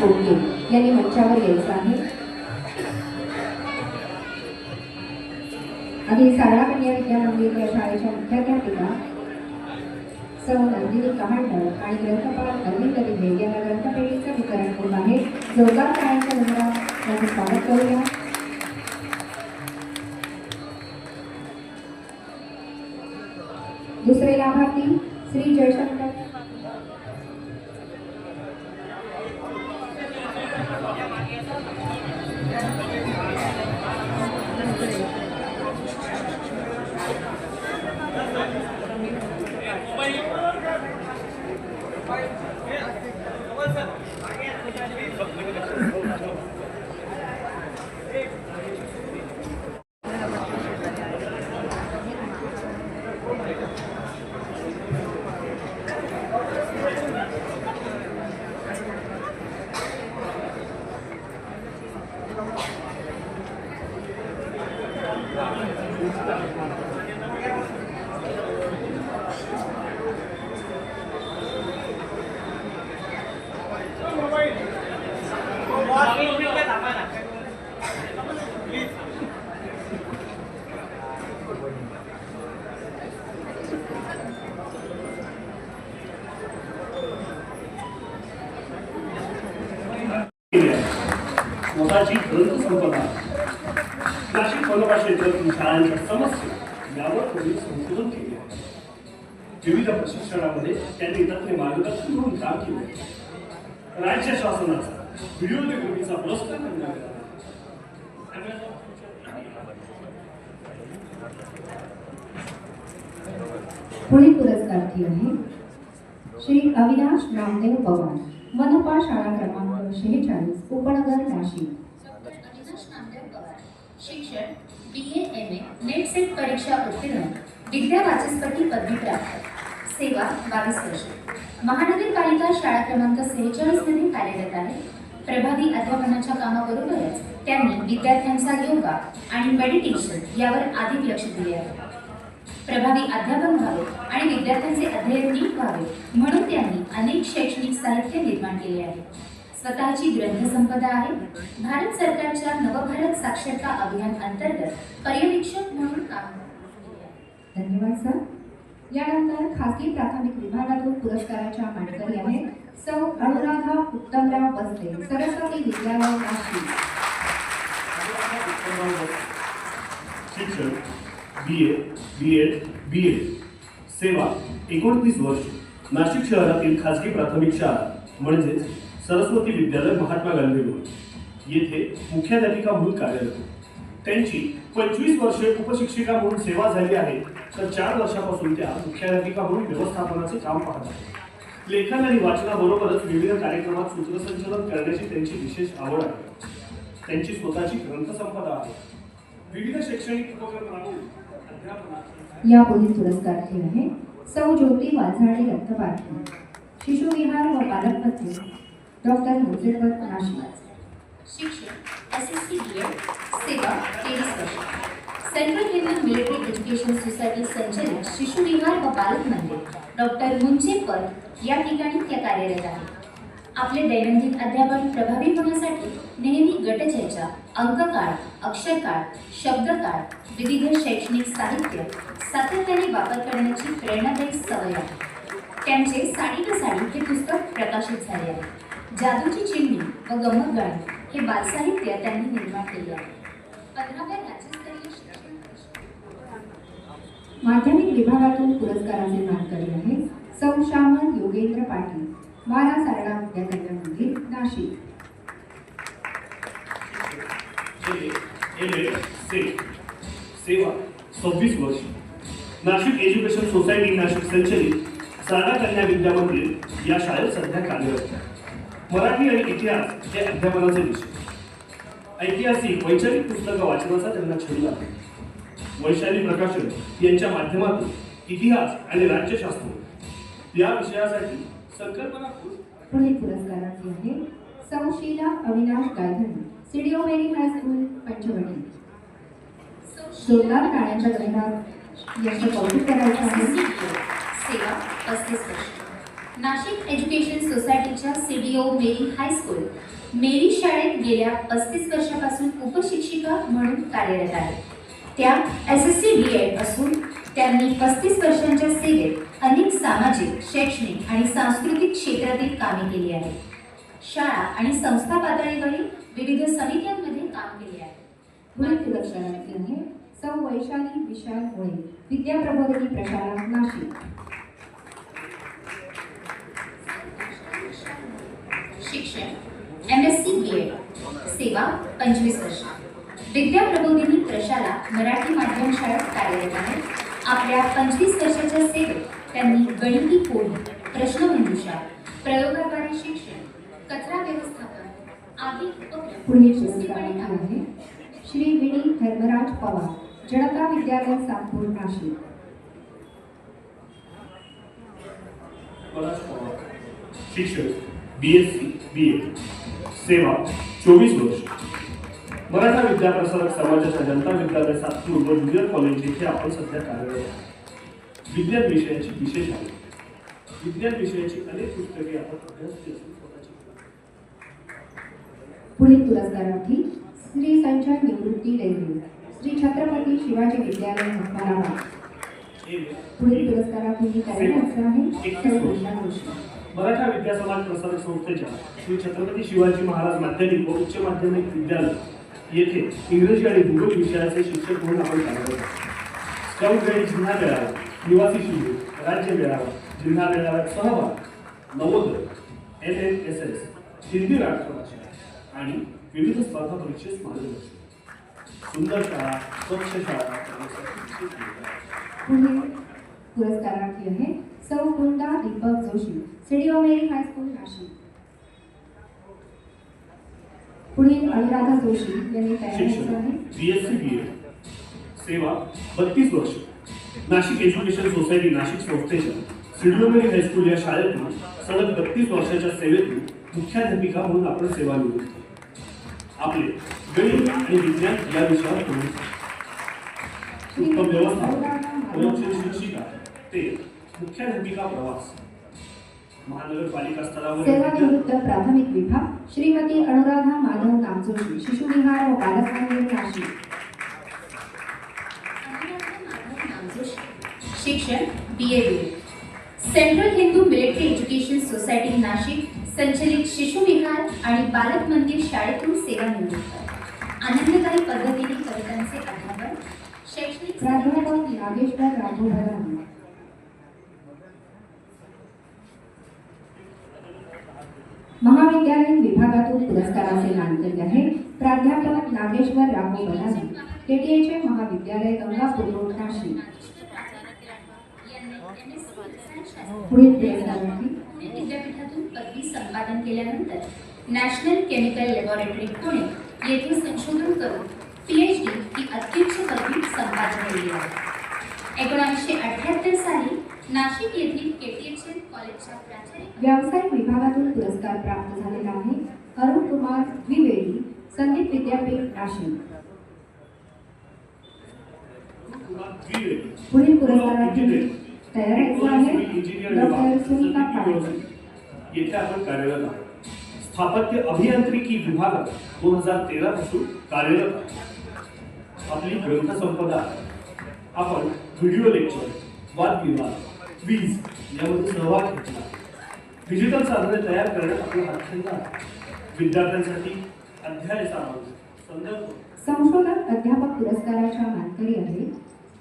कोटके यांनी मंचावर यायचं आहे. आधी सारा कन्या विद्या मंदिर या शाळेच्या मुख्याध्यापिका सौ नंदिनी कहाणकर आणि ग्रंथपाल अरविंद दिवे यांना ग्रंथपेढीचं वितरण होत आहे. जोरदार शाळेच्या गजरात यांचं स्वागत करूया. दुसरे लाभार्थी श्री जयशंकर केली आहे. स्वतःची ग्रंथ संपदा नाशिक मनपा क्षेत्रातील शाळांच्या समस्या यावर त्यांनी संशोधन केले आहे विविध प्रशिक्षणामध्ये त्यांनी तत्वे मार्गदर्शन म्हणून काम केले. राज्य शासनाचा व्हिडिओग्राफीचा पुरस्कार त्यांना मिळाला. पुढील पुरस्कारार्थी आहे श्री अविनाश नामदेव पवार मनपा शाळा क्रमांक शेहेचाळीस उपनगर नाशिक शिक्षण B M A NET SET परीक्षा उत्तीर्ण विद्या वाचस्पती पदवी प्राप्त सेवा बावीस वर्ष. महानगरपालिका शाळा क्रमांक सेहेचाळीसमध्ये कार्यरत आहे. प्रभावी अध्यापनाच्या कामाबरोबरच त्यांनी विद्यार्थ्यांचा योगा आणि मेडिटेशन यावर अधिक लक्ष दिले आहे. प्रभावी अध्यापन व्हावे आणि विद्यार्थ्यांचे अध्ययन नीट व्हावे म्हणून त्यांनी अनेक शैक्षणिक साहित्य निर्माण केले आहे. स्वतःची ग्रंथसंपदा आहे. भारत सरकारच्या नवभारत साक्षरता अभियान अंतर्गत पर्यवेक्षक म्हणून काम धन्यवाद सर यानंतर खासगी प्राथमिक विभागातून पुरस्काराच्या मानकरी आहेत सौ अनुराधा उत्तमराव बसले सरस्वती विद्यालय नाशिक. शिक्षण B A B Ed B Ed सेवा एकोणतीस वर्ष. नाशिक शहरातील खाजगी प्राथमिक शाळा म्हणजेच सरस्वती विद्यालय महात्मा गांधी रोड येथे मुख्याध्यापिका म्हणून कार्यरत. त्यांची पंचवीस वर्षे उपशिक्षिका म्हणून सेवा झाली आहे. तर चार वर्षापासून त्या मुख्याध्यापिका म्हणून व्यवस्थापनाचे काम पाहत आहेत लेखन आणि वाचनाबरोबरच विविध कार्यक्रमात सूत्रसंचलन करण्याची त्यांची विशेष आवड आहे. त्यांची स्वतःची ग्रंथसंपदा आहे. विविध शैक्षणिक उपक्रम राबवून पुरस्कारार्थी आहे. सौ ज्योती वाझाडे रक्तपाठी शिशुविहार व पालकमंत्री डॉक्टर मुजेबर नाशिक. शिक्षण S S C B Ed सेवा तेवीस वर्ष. Central human military education society संचलित शिशुविहार व बालक मंदिर. डॉक्टर मुंचे पद या ठिकाणी त्या कार्यरत आहेत. आपले दैनंदिन अध्यापन प्रभावी होण्यासाठी नेहमी गटचर्चा अंककाळ अक्षरकाळ शब्दकाळ विविध शैक्षणिक साहित्य सातत्याने वापर करण्याची प्रेरणादायी सवय आहे. त्यांचे साडी का साडी हे पुस्तक प्रकाशित झाले आहे. जादूची चिमणी व गंमत गाणी हे बालसाहित्य त्यांनी निर्माण केले आहे. पंधराव्या माध्यमिक विभागातून पुरस्काराचे मानकरी आहे. सौ श्यामल योगेंद्र पाटील बारा सारडा विद्यापीठामध्ये नाशिक. सेवा सव्वीस वर्ष. नाशिक एज्युकेशन सोसायटी नाशिक संचलित सारडा कन्या विद्या मंदिर या शाळेत सध्या कार्यरत आहे. मराठी आणि इतिहास हे अध्यापनाचे विषय. ऐतिहासिक वैचारिक पुस्तकं वाचनाचा त्यांना छंद आहे. वैशाली प्रकाशन यांच्या माध्यमातून इतिहास आणि राज्यशास्त्र या विषयासाठी संकल्पना पुढील पुरस्कारार्थी आहे सौ Sheela Avinash Gaydhani CDO Mary high school Panchavati. जोरदार टाळ्यांच्या गजरात यांचं कौतुक करायचं आहे. सेवा पस्तीस वर्ष. नाशिक एज्युकेशन सोसायटीच्या CDO Mary high school Mary शाळेत गेल्या पस्तीस वर्षापासून उपशिक्षिका म्हणून कार्यरत आहेत त्या S S C B Ed असून त्यांनी पस्तीस वर्षांच्या सेवेत अनेक सामाजिक शैक्षणिक आणि सांस्कृतिक क्षेत्रातील कामे केली आहेत. शाळा आणि संस्था पातळीवरील विविध समित्यांमध्ये काम केले आहे. पुढील आहे सौ वैशाली विशाल होळे विद्या प्रबोधनी प्रशाला नाशिक. शिक्षण M S C B Ed सेवा पंचवीस वर्ष. विद्या प्रबोधिनी प्रशाला मराठी माध्यम शाळेत कार्यरत आहे. आपल्या पंचवीस वर्षाच्या सेवेत त्यांनी गणिती पोळी प्रश्नमंजुषा प्रयोगाद्वारे शिक्षण कचरा व्यवस्थापन आदी उपक्रम. आहे. श्री विनी धर्मराज पवार जनता विद्यालय सातपूर नाशिक. शिक्षण बी एस सी बी ए सेवा चोवीस वर्ष. मराठा विद्याप्रसारक समाजाच्या जनता विद्यालय सातपूर व ज्युनियर कॉलेज येथे आपण सध्या कार्यरत आहोत. विज्ञान विषयाची विशेष आहे. विज्ञान विषयाची अनेक पुस्तके आपण अभ्यासली असून स्वतःची पुढील पुरस्कारार्थी श्री संजय निवृत्ती डेगरे श्री छत्रपती शिवाजी विद्यालय उस्मानाबाद. पुढील पुरस्कारार्थी कार्यरत आहे. मराठा विद्या समाज प्रसारक संस्थेच्या श्री छत्रपती शिवाजी महाराज माध्यमिक व उच्च माध्यमिक विद्यालय येथे इंग्रजी आणि भूगोल विषयाचे शिक्षक म्हणून आपण कार्यरत आहोत. स्काउट गाईड जिल्हा मेळावा निवासी शिबिर राज्य मेळावा जिल्हा मेळाव्यात सहभाग Navodaya N N S S Hindi राष्ट्रभाषा आणि विविध स्पर्धा परीक्षेस मार्गदर्शन सुंदर शाळा स्वच्छ शाळा पुरस्कारार्थी आहे. सौ Gunda Deepak Joshi CD of Mary high school Nashik. पुढील अनुराधा जोशी यांनी शिक्षण B S C B Ed सेवा बत्तीस वर्ष. नाशिक एज्युकेशन सोसायटी नाशिक संस्थेच्या सिडलोमेरी हायस्कूल या शाळेतून सलग बत्तीस वर्षाच्या सेवेतून मुख्याध्यापिका म्हणून आपण सेवा निवडतो आपले गणित आणि विज्ञान या विषयावर उत्तम प्रयोगशील शिक्षिका ते मुख्याध्यापिका प्रवास. महानगरपालिका स्तरावर सेवानिवृत्त प्राथमिक विभाग श्रीमती अनुराधा माधव नामजोशी शिशुविहार व बालकांगण नाशिक शिक्षण B A central Hindu military education society Nashik. संचलित शिशु विहार आणि बालक मंदिर शाळेतून सेवा निवृत्त. आनंददायी पद्धतीने कवितांचे अध्यापन शैक्षणिक प्राध्यापक नागेश्वर राघव महाविद्यालयीन विभागातून पुरस्काराचे मानकरी आहे प्राध्यापक नागेश्वर राघव भरानी केटीएचे महाविद्यालय गंगापूर रोड नाशिक पुढील पुरस्कारार्थी विद्यापीठातून पदवी संपादन केल्यानंतर नॅशनल केमिकल लॅबोरेटरी पुणे येथे संशोधन करून पीएचडी ही अत्युच्च पदवी संपादन केली आहे. एकोणीसशे अठ्याहत्तर साली नाशिक येथील केटीएचएम कॉलेजच्या प्राचार्य व्यावसायिक विभागातून पुरस्कार प्राप्त झालेला आहे. अरुण कुमार द्विवेदी संदीप विद्यापीठ नाशिक. पुढील पुरस्कारार्थी तयार आहे. डॉक्टर सुनीता पाटील. येथे आपण कार्यरत आहोत. स्थापत्य अभियांत्रिकी विभागात दोन हज़ार तेरा पासून कार्यरत आपली ग्रंथसंपदा आपण व्हिडिओ लेक्चर वादविवाद क्विज यामध्ये सहभाग घेतला डिजिटल साधने तयार करण्यात आपला हातखंड आहे. विद्यार्थ्यांसाठी अध्याय संदर्भ. संशोधक अध्यापक पुरस्काराच्या मानकरी आहेत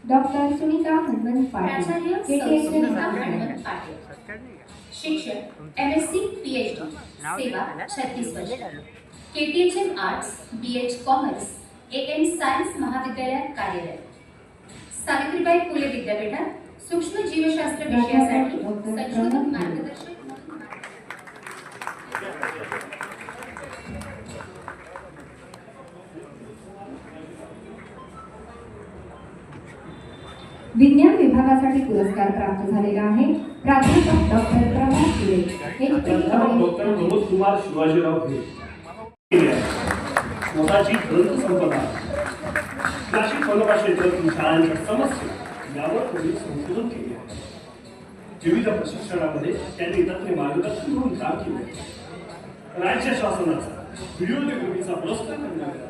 doctor Sunita Hanumant Patil M S C P H D सेवा छत्तीस वर्ष. K T H M arts B H commerce A M science महाविद्यालयात कार्यरत. सावित्रीबाई फुले विद्यापीठात सूक्ष्म जीवशास्त्र विषयासाठी संशोधन मार्गदर्शक विज्ञान विभागासाठी पुरस्कार प्राप्त झालेला आहे. प्राध्यापक डॉक्टर प्रभात डॉक्टर प्रमोद कुमार शिवाजीराव आहे. स्वतःची ग्रंथसंपदा. नाशिक क्षेत्रातील शाळांच्या समस्या. यावर संशोधन केले आहे. विविध प्रशिक्षणामध्ये त्यांनी तज्ञ मार्गदर्शन म्हणून काम केले. राज्य शासनाचा व्हिडिओ निर्मितीचा पुरस्कार त्यांना मिळाला.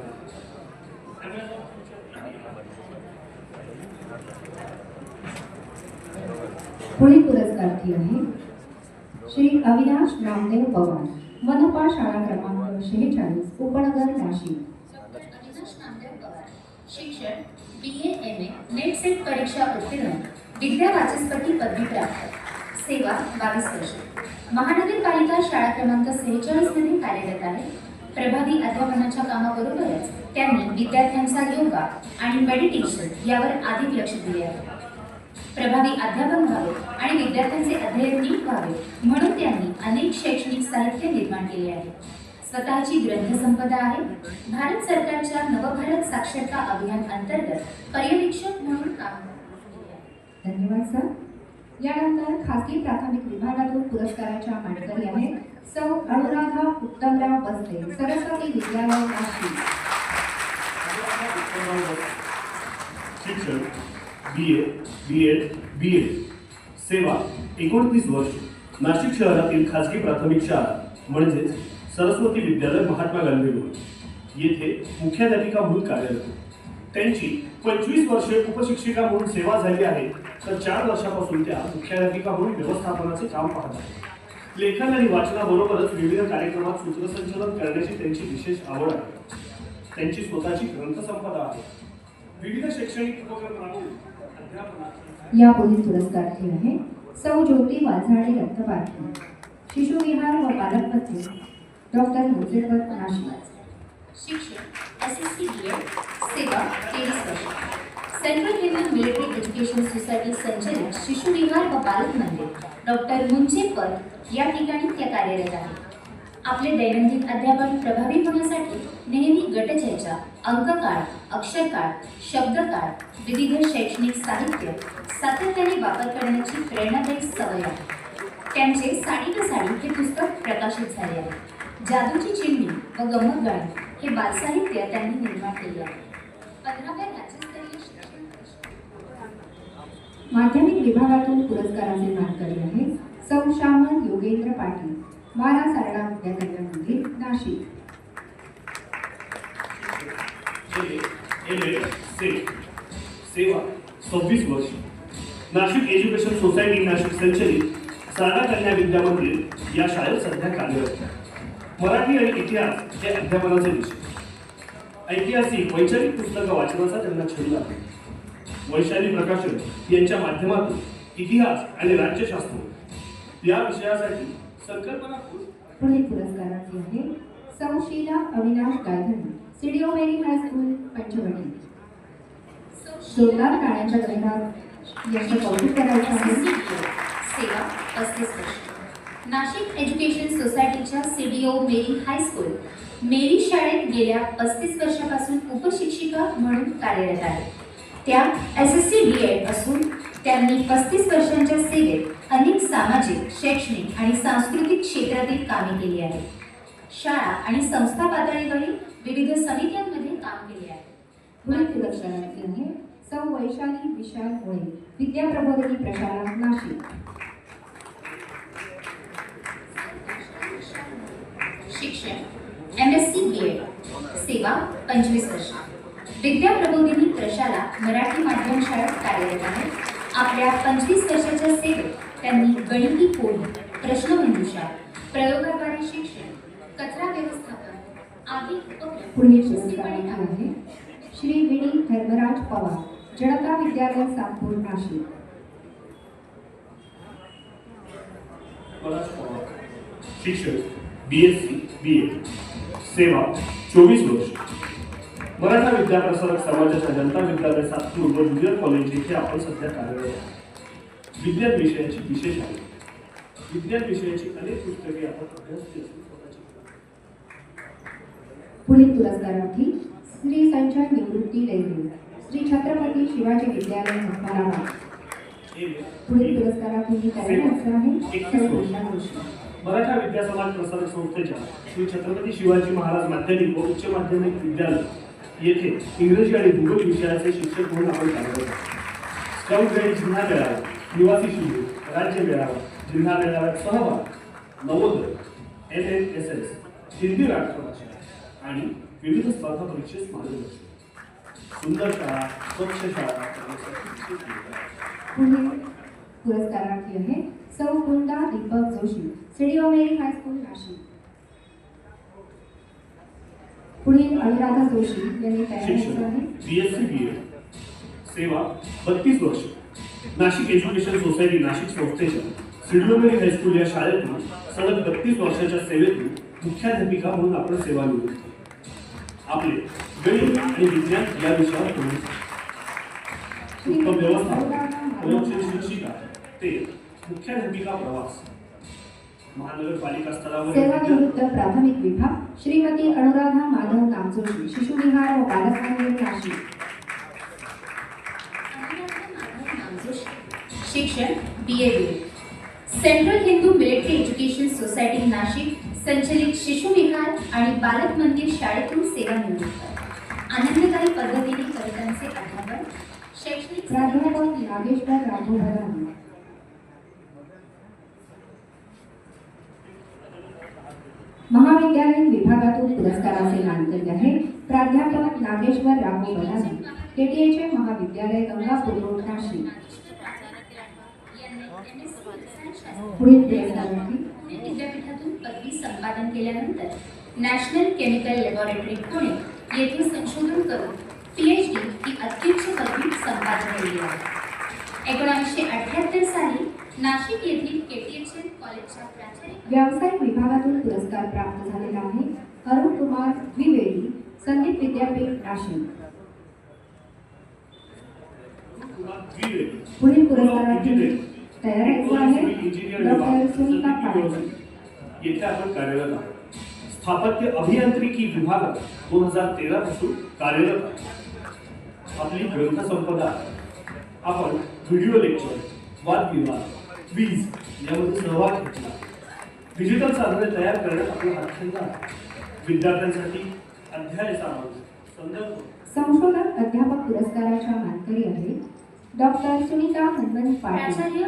पुढील पुरस्कारार्थी आहे. श्री अविनाश नामदेव पवार मनपा शाळा क्रमांक शेहेचाळीस उपनगर नाशिक. शिक्षण B M A NET SET परीक्षा उत्तीर्ण. विद्या वाचस्पती पदवी प्राप्त. सेवा बावीस वर्ष. महानगरपालिका शाळा क्रमांक सेहेचाळीसमध्ये कार्यरत आहे. प्रभावी अध्यापनाच्या कामाबरोबरच त्यांनी विद्यार्थ्यांचा योगा आणि मेडिटेशन यावर अधिक लक्ष दिले आहे. प्रभावी अध्यापन व्हावे आणि विद्यार्थ्यांचे अध्ययन नीट व्हावे म्हणून त्यांनी अनेक शैक्षणिक साहित्य निर्माण केले आहे. स्वतःची ग्रंथसंपदा आहे. भारत सरकारच्या नवभारत साक्षरता अभियान अंतर्गत पर्यवेक्षक म्हणून काम. धन्यवाद सर. यानंतर खासगी प्राथमिक विभागातून पुरस्काराच्या मानकरी आहेत सौ अनुराधा उत्तमराव बसले सरस्वती विद्यालय नाशिक. शिक्षण B A B Ed B Ed सेवा एकोणतीस वर्ष. नाशिक शहरातील खाजगी प्राथमिक शाळा म्हणजेच सरस्वती विद्यालय महात्मा गांधी रोड येथे मुख्याध्यापिका म्हणून कार्यरत त्यांची पंचवीस वर्षे उपशिक्षिका म्हणून सेवा झाली आहे. तर चार वर्षापासून त्या मुख्याध्यापिका म्हणून व्यवस्थापनाचे काम पाहत आहेत. लेखन आणि वाचनाबरोबरच विविध कार्यक्रमात सूत्रसंचलन करण्याची त्यांची विशेष आवड आहे. त्यांची स्वतःची ग्रंथसंपदा आहे. विविध शैक्षणिक उपक्रम राबवून अध्यापनात या पुढील पुरस्कारार्थी आहे. सौ ज्योती वाझाडे रक्तपाठी शिशुविहार व पालकपत्री डॉक्टर मुजेबर नाशिक शिक्षण S S C B Ed सेवा तेवीस वर्ष. Central human military education society संचलित शिशुविहार व बालक मंदिर. डॉक्टर मुंचेकर या ठिकाणी त्या कार्यरत आहेत आपले दैनंदिन अध्यापन प्रभावी होण्यासाठी नेहमी गटचर्चा अंककाळ अक्षरकाळ शब्दकाळ विविध शैक्षणिक साहित्य सातत्याने वापर करण्याची प्रेरणादायी सवय आहे. त्यांचे साडी का साडी हे पुस्तक प्रकाशित झाले आहे. जादूची चिमणी व गंमत गाणी हे बालसाहित्य त्यांनी निर्माण केले आहे. माध्यमिक विभागातून पुरस्काराचे मानकरी आहे सौ श्यामल योगेंद्र पाटील मारा सारडा विद्याकेंद्र मंदिर नाशिक. सेवा सव्वीस वर्ष. नाशिक एज्युकेशन सोसायटी नाशिक संचलित सारडा कन्या विद्या मंदिर या शाळेत सध्या कार्यरत आहे. मराठी आणि इतिहास हे अध्यापनाचे विषय. ऐतिहासिक वैचारिक पुस्तकं वाचनाचा त्यांना छंद आहे. वैशाली प्रकाशन यांच्या माध्यमातून इतिहास आणि राज्यशास्त्र या विषयासाठी संकल्पना पुढील पुरस्काराची आहे संशीला Avinash Gaydhan CDO Mary high school Panchavati. जोरदार गाण्याच्या गणितात यांचं कौतुक करायचं आहे. सेवा पस्तीस वर्ष नाशिक एज्युकेशन सोसायटीच्या CDO Mary high school Mary शाळेत गेल्या पस्तीस वर्षापासून उपशिक्षिका म्हणून कार्यरत आहेत त्या S S C B Ed असून त्यांनी पस्तीस वर्षांच्या सेवेत अनेक सामाजिक शैक्षणिक आणि सांस्कृतिक क्षेत्रातील कामे केली आहेत. शाळा आणि संस्था पातळीवरील विविध समित्यांमध्ये काम केले आहे. पुढील पुरस्कारार्थी सौ वैशाली विशाल होळे विद्या प्रबोधिनी प्रशाला नाशिक. शिक्षण M S C B Ed सेवा पंचवीस वर्ष विद्या प्रबोधिनी प्रशाला मराठी माध्यम शाळेत कार्यरत आहे आपल्या पंचवीस वर्षाच्या सेवेत त्यांनी गणिती पोळी प्रश्नमंजुषा प्रयोगाद्वारे शिक्षण कचरा व्यवस्थापन आदी उपक्रम राबवले. आहे श्री विनी धर्मराज पवार जनता विद्यालय सातपूर नाशिक. शिक्षण B S C B Ed सेवा चोवीस वर्ष. मराठा विद्याप्रसारक समाजाच्या जनता विद्यालय सातपूर व ज्युनियर कॉलेज येथे आपण सध्या कार्यरत आहोत. विज्ञान विषयाची विशेष आहे विज्ञान विषयाची अनेक पुस्तके आपण अभ्यासली असून स्वतःची. पुढील पुरस्कारार्थी श्री संजय निवृत्ती डेगरे श्री छत्रपती शिवाजी विद्यालय उस्मानाबाद. पुढील पुरस्कारार्थी कार्यरत आहे. मराठा विद्या समाज प्रसारक संस्थेच्या श्री छत्रपती शिवाजी महाराज माध्यमिक व उच्च माध्यमिक विद्यालय येथे इंग्रजी आणि भूगोल विषयाचे शिक्षक म्हणून आपण कार्यरत स्काउट गाईड जिल्हा मेळावा निवासी शिबिर राज्य मेळावा जिल्हा मेळाव्यात सहभाग Navodaya N N S S Hindi राष्ट्रभाषा आणि विविध स्पर्धा परीक्षेस मार्गदर्शन. सुंदर शाळा स्वच्छ शाळा पुरस्कारार्थी आहे. सौ Kunda Deepak Joshi CD Mary high school Nashik. पुढील अनुराधा जोशी यांनी तयार सेवा बत्तीस वर्ष. नाशिक एज्युकेशन सोसायटी नाशिक संस्थेच्या सिडलोमेरी हायस्कूल या शाळेतून सलग बत्तीस वर्षाच्या सेवेतून मुख्याध्यापिका म्हणून आपण सेवा निवडतो आपले गणित आणि विज्ञान या विषयावर बोलू. उत्तम प्रयोगशील शिक्षिका ते प्रवास. महानगरपालिका स्तरावर सेवानिवृत्त प्राथमिक विभाग श्रीमती अनुराधा माधव नामजोशी शिशुविहार व बालकांगण नाशिक शिक्षण B A central Hindu military education society Nashik संचलित शिशु विहार आणि बालक मंदिर शाळेतून सेवा निवृत्त आनंददायी पद्धतीने कवितांचे अध्यापन शैक्षणिक प्राध्यापक नागेश्वर राघव महाविद्यालयीन विभागातून पुरस्काराचे मानकरी आहे प्राध्यापक नागेश्वर राघव भराणे केटीएचे महाविद्यालय गंगापूर रोड नाशिक पुढील पुरस्कारार्थी. विद्यापीठातून पदवी संपादन केल्यानंतर नॅशनल केमिकल लॅबोरेटरी पुणे येथे संशोधन करून पीएचडी ही अत्युच्च पदवी संपादन केली आहे. एकोणीसशे अठ्याहत्तर साली नाशिक येथील के टी एच व्यावसायिक विभागातून पुरस्कार प्राप्त झालेला आहे. अरुण कुमार द्विवेदी संगीत विद्यापीठ नाशिक. पुढील पुरस्कारार्थी तयार आहे. डॉक्टर सुनीता पाटील. येथे आपण कार्यरत आहोत स्थापत्य अभियांत्रिकी विभागात दोन हजार तेरा पासून कार्यरत आहोत आपली ग्रंथसंपदा आपण व्हिडिओ लेक्चर वादविवाद क्विज यामध्ये सहभाग घेतला डिजिटल साधने तयार करण्यात आपला हातखंड आहे विद्यार्थ्यांसाठी अध्याय सामग्री संदर्भ. संशोधक अध्यापक पुरस्काराच्या मानकरी आहेत डॉक्टर सुनीता हनुमंत पाटील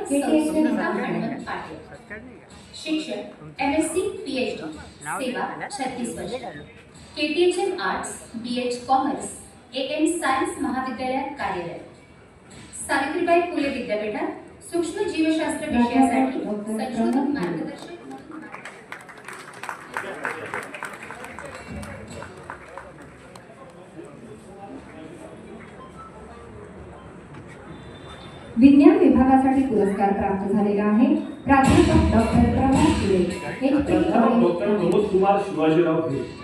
शिक्षण M S C P H D सेवा छत्तीस वर्ष. K T H M arts B H commerce A M science महाविद्यालयात कार्यरत. सावित्रीबाई फुले विद्यापीठात सूक्ष्म जीवशास्त्र विषयासाठी संशोधक मार्गदर्शक म्हणून विज्ञान विभागासाठी पुरस्कार प्राप्त झालेला आहे. प्राध्यापक डॉक्टर प्रभात प्राध्यापक डॉक्टर प्रमोद कुमार शिवाजीराव भेट.